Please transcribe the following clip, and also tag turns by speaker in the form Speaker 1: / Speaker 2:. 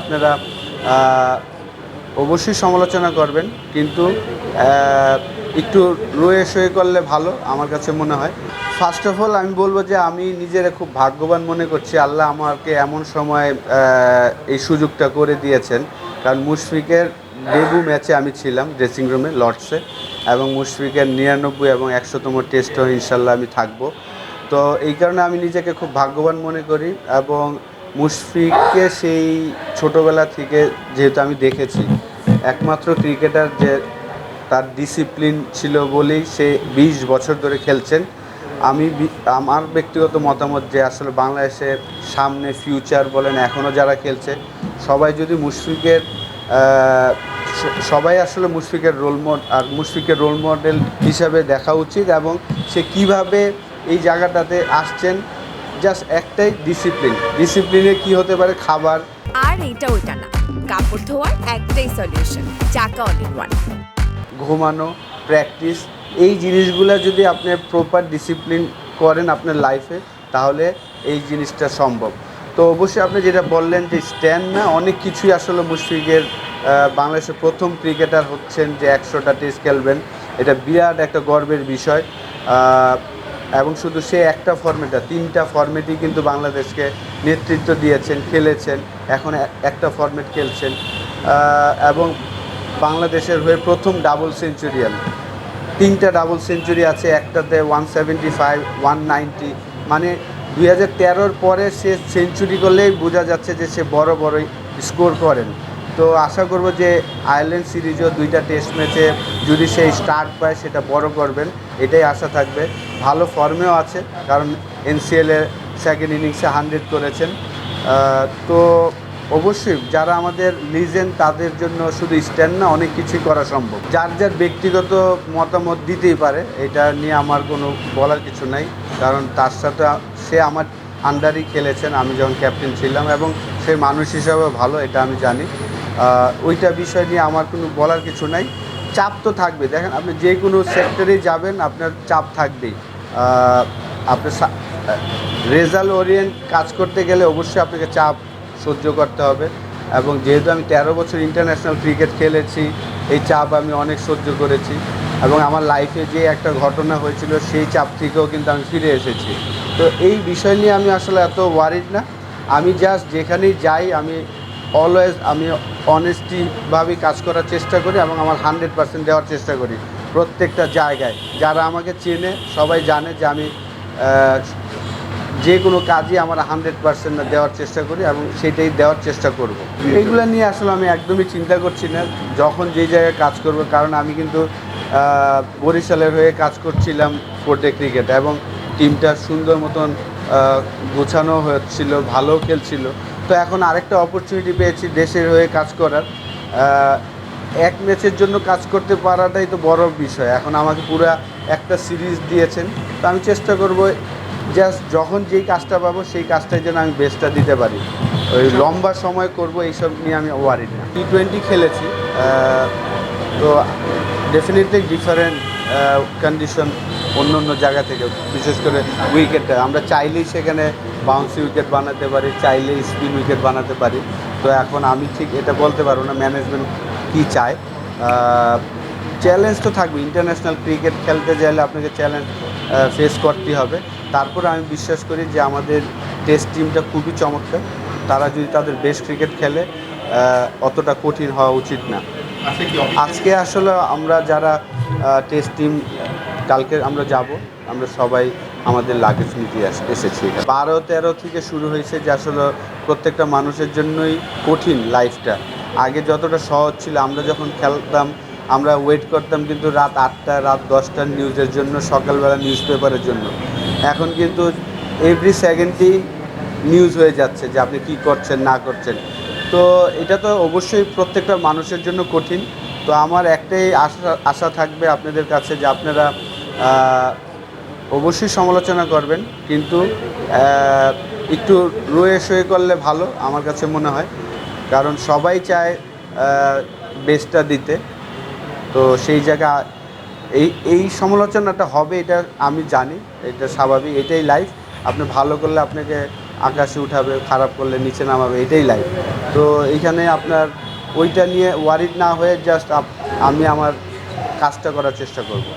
Speaker 1: আপনারা অবশ্যই সমালোচনা করবেন, কিন্তু একটু রয়ে সয়ে করলে ভালো, আমার কাছে মনে হয়। ফার্স্ট অফ অল আমি বলব যে, আমি নিজেরা খুব ভাগ্যবান মনে করছি, আল্লাহ আমাকে এমন সময় এই সুযোগটা করে দিয়েছেন। কারণ মুশফিকের ডেবু ম্যাচে আমি ছিলাম ড্রেসিং রুমে লর্ডসে, এবং মুশফিকের নিরানব্বই এবং একশোতম টেস্টও ইনশাল্লাহ আমি থাকব। তো এই কারণে আমি নিজেকে খুব ভাগ্যবান মনে করি, এবং মুশফিককে সেই ছোটোবেলা থেকে যেহেতু আমি দেখেছি, একমাত্র ক্রিকেটার যে তার ডিসিপ্লিন ছিল বলেই সে বিশ বছর ধরে খেলছেন। আমি আমার ব্যক্তিগত মতামত যে আসলে বাংলাদেশের সামনে ফিউচার বলেন এখনও যারা খেলছে, সবাই যদি মুশফিকের সবাই আসলে মুশফিকের রোল মডেল আর মুশফিকের রোল মডেল হিসাবে দেখা উচিত এবং সে কীভাবে এই জায়গাটাতে আসছেন জাস্ট একটাই ডিসিপ্লিন ডিসিপ্লিনে কি হতে পারে? খাবার।
Speaker 2: আর এইটা ওইটা না। কাপড় ধোয়ার একটাই সলিউশন চাকা অল ইন ওয়ান
Speaker 1: ঘুমানো প্র্যাকটিস এই জিনিসগুলো যদি আপনি প্রপার ডিসিপ্লিন করেন আপনার লাইফে তাহলে এই জিনিসটা সম্ভব। তো অবশ্যই আপনি যেটা বললেন যে স্ট্যান্ড না অনেক কিছুই আসলে মুশফিকের বাংলাদেশের প্রথম ক্রিকেটার হচ্ছেন যে একশোটা টেস্ট খেলবেন। এটা বিরাট একটা গর্বের বিষয়। এবং শুধু সে একটা ফর্মেটটা তিনটা ফর্মেটই কিন্তু বাংলাদেশকে নেতৃত্ব দিয়েছেন, খেলেছেন, এখন একটা ফর্মেট খেলছেন এবং বাংলাদেশের হয়ে প্রথম ডাবল সেঞ্চুরিয়ান তিনটা ডাবল সেঞ্চুরি আছে, একটাতে one seventy five one ninety মানে দুই হাজার তেরোর পরে সে সেঞ্চুরি করলেই বোঝা যাচ্ছে যে সে বড় বড়ই স্কোর করেন। তো আশা করব যে আয়ারল্যান্ড সিরিজও দুইটা টেস্ট ম্যাচে যদি সেই স্টার্ট পায়, সেটা বড় করবেন। এটাই আশা থাকবে। ভালো ফর্মেও আছে, কারণ এনসিএলে সেকেন্ড ইনিংসে হান্ড্রেড করেছেন। তো অবশ্যই যারা আমাদের লিজেন্ড তাদের জন্য শুধু স্ট্যান্ড না, অনেক কিছুই করা সম্ভব। যার যার ব্যক্তিগত মতামত দিতেই পারে, এটা নিয়ে আমার কোনো বলার কিছু নাই। কারণ তার সাথে সে আমার আন্ডারই খেলেছেন, আমি যখন ক্যাপ্টেন ছিলাম, এবং সে মানুষ হিসাবে ভালো, এটা আমি জানি। ওইটা বিষয় নিয়ে আমার কোনো বলার কিছু নাই। চাপ তো থাকবে। দেখেন, আপনি যে কোনো সেক্টরেই যাবেন, আপনার চাপ থাকবেই। আপনার রেজাল্ট ওরিয়েন্ট কাজ করতে গেলে অবশ্যই আপনাকে চাপ সহ্য করতে হবে। এবং যেহেতু আমি তেরো বছর ইন্টারন্যাশনাল ক্রিকেট খেলেছি, এই চাপ আমি অনেক সহ্য করেছি। এবং আমার লাইফে যে একটা ঘটনা হয়েছিল, সেই চাপ থেকেও কিন্তু আমি ফিরে এসেছি। তো এই বিষয় নিয়ে আমি আসলে এত ওয়ারিড না। আমি জাস্ট যেখানেই যাই, আমি অলওয়েজ আমি অনেস্টিভাবেই কাজ করার চেষ্টা করি এবং আমার হান্ড্রেড পার্সেন্ট দেওয়ার চেষ্টা করি প্রত্যেকটা জায়গায়। যারা আমাকে চেনে, সবাই জানে যে আমি যে কোনো কাজই আমার হান্ড্রেড পার্সেন্ট দেওয়ার চেষ্টা করি এবং সেটাই দেওয়ার চেষ্টা করব। এইগুলো নিয়ে আসলে আমি একদমই চিন্তা করছি না। যখন যেই জায়গায় কাজ করব, কারণ আমি কিন্তু বরিশালের হয়ে কাজ করছিলাম ফোর্টে ক্রিকেট এবং টিমটা সুন্দর মতন গোছানো হচ্ছিল, ভালো খেলছিল। তো এখন আরেকটা অপরচুনিটি পেয়েছি দেশের হয়ে কাজ করার। এক ম্যাচের জন্য কাজ করতে পারাটাই তো বড় বিষয়। এখন আমাকে পুরো একটা সিরিজ দিয়েছেন। তো আমি চেষ্টা করব জাস্ট যখন যেই কাজটা পাবো সেই কাজটার যেন আমি বেস্টটা দিতে পারি। ওই লম্বা সময় করব এইসব নিয়ে আমি ওয়ারিড না। টি টোয়েন্টি খেলেছি। তো ডেফিনেটলি ডিফারেন্ট কন্ডিশন অন্য অন্য জায়গা থেকে বিশেষ করে উইকেটটা আমরা চাইলেই সেখানে বাউন্সি উইকেট বানাতে পারি চাইলেই স্পিন উইকেট বানাতে পারি। তো এখন আমি ঠিক এটা বলতে পারব না ম্যানেজমেন্ট কী চায়। চ্যালেঞ্জ তো থাকবে ইন্টারন্যাশনাল ক্রিকেট খেলতে চাইলে আপনাকে চ্যালেঞ্জ ফেস করতেই হবে। তারপরে আমি বিশ্বাস করি যে আমাদের টেস্ট টিমটা খুবই চমৎকার। তারা যদি তাদের বেস্ট ক্রিকেট খেলে অতটা কঠিন হওয়া উচিত না।
Speaker 3: আজকে
Speaker 1: আসলে আমরা যারা টেস্ট টিম কালকে আমরা যাব, আমরা সবাই আমাদের লাগেজ নিতে এসেছি বারো তেরো থেকে শুরু হয়েছে যে আসলে প্রত্যেকটা মানুষের জন্যই কঠিন লাইফটা আগে যতটা সহজ ছিল, আমরা যখন খেলতাম, আমরা ওয়েট করতাম কিন্তু রাত আটটা, রাত দশটার নিউজের জন্য, সকালবেলা নিউজ পেপারের জন্য। এখন কিন্তু এভরি সেকেন্ডেই নিউজ হয়ে যাচ্ছে যে আপনি কী করছেন, না করছেন। তো এটা তো অবশ্যই প্রত্যেকটা মানুষের জন্য কঠিন। তো আমার একটাই আশা আশা থাকবে আপনাদের কাছে যে আপনারা অবশ্যই সমালোচনা করবেন, কিন্তু একটু রয়ে সয়ে করলে ভালো, আমার কাছে মনে হয়। কারণ সবাই চায় বেস্টটা দিতে। তো সেই জায়গা, এই এই সমালোচনাটা হবে, এটা আমি জানি, এটা স্বাভাবিক, এটাই লাইফ আপনি ভালো করলে আপনাকে আকাশে উঠাবে, খারাপ করলে নিচে নামাবে, এটাই লাইফ তো এইখানে আপনার, ওইটা নিয়ে ওয়ারিড না হয়ে জাস্ট আমি আমার কাজটা করার চেষ্টা করব।